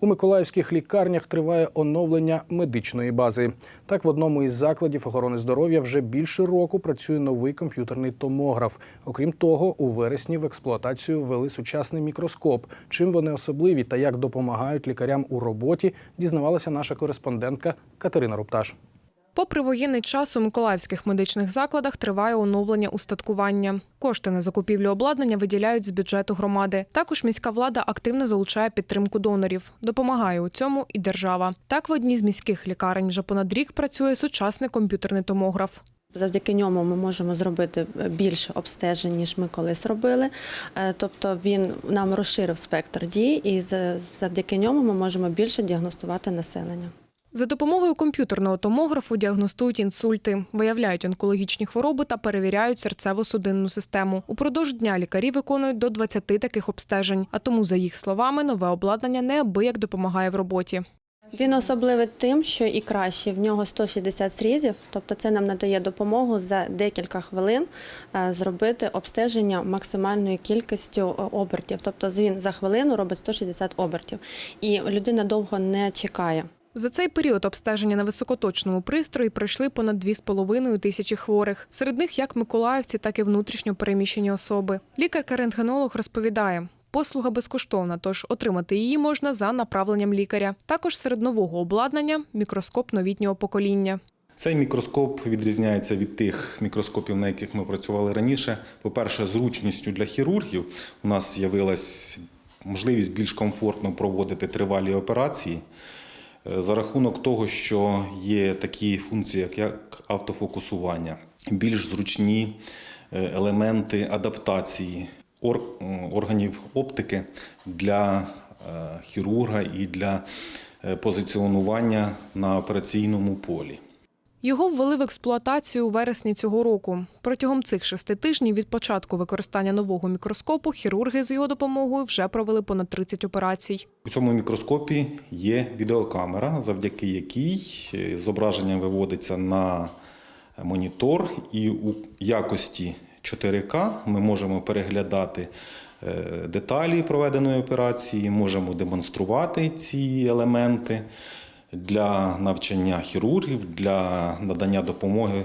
У миколаївських лікарнях триває оновлення медичної бази. Так, в одному із закладів охорони здоров'я вже більше року працює новий комп'ютерний томограф. Окрім того, у вересні в експлуатацію ввели сучасний мікроскоп. Чим вони особливі та як допомагають лікарям у роботі, дізнавалася наша кореспондентка Катерина Рупташ. Попри воєнний час у миколаївських медичних закладах триває оновлення устаткування. Кошти на закупівлю обладнання виділяють з бюджету громади. Також міська влада активно залучає підтримку донорів. Допомагає у цьому і держава. Так, в одній з міських лікарень вже понад рік працює сучасний комп'ютерний томограф. Завдяки ньому ми можемо зробити більше обстежень, ніж ми колись робили. Е, Тобто він нам розширив спектр дій, і за- завдяки ньому ми можемо більше діагностувати населення. За допомогою комп'ютерного томографу діагностують інсульти, виявляють онкологічні хвороби та перевіряють серцево-судинну систему. Упродовж дня лікарі виконують до 20 таких обстежень. А тому, за їх словами, нове обладнання неабияк допомагає в роботі. Він особливий тим, що і краще в нього 160 срізів, тобто це нам надає допомогу за декілька хвилин е, зробити обстеження максимальною кількістю е, обертів. Тобто він за хвилину робить 160 обертів, і людина довго не чекає. За цей період обстеження на високоточному пристрої пройшли понад 2,5 тисячі хворих. Серед них як миколаївці, так і внутрішньо переміщені особи. Лікарка-рентгенолог розповідає. Послуга безкоштовна, тож отримати її можна за направленням лікаря. Також серед нового обладнання мікроскоп новітнього покоління. Цей мікроскоп відрізняється від тих мікроскопів, на яких ми працювали раніше. По-перше, зручністю для хірургів у нас з'явилась можливість більш комфортно проводити тривалі операції за рахунок того, що є такі функції, як- автофокусування, більш зручні е, елементи адаптації ор- органів оптики для е, хірурга і для е, позиціонування на операційному полі. Його ввели в експлуатацію у вересні цього року. Протягом цих шести тижнів від початку використання нового мікроскопу хірурги з його допомогою вже провели понад 30 операцій. У цьому мікроскопі є відеокамера, завдяки якій е, зображення виводиться на монітор, і у якості 4К ми можемо переглядати е, деталі проведеної операції, можемо демонструвати ці елементи для навчання хірургів, для надання допомоги,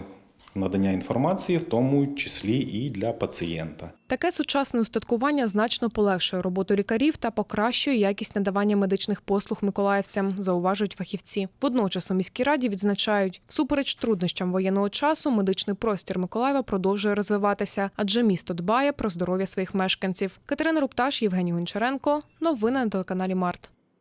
надання інформації, в тому числі і для пацієнта. Таке сучасне устаткування значно полегшує роботу лікарів та покращує якість надавання медичних послуг миколаївцям, зауважують фахівці. Водночас у міській раді відзначають, всупереч труднощам воєнного часу, медичний простір Миколаєва продовжує розвиватися, адже місто дбає про здоров'я своїх мешканців. Катерина Рупташ, Євгеній Гончаренко. Новини на телеканалі Март.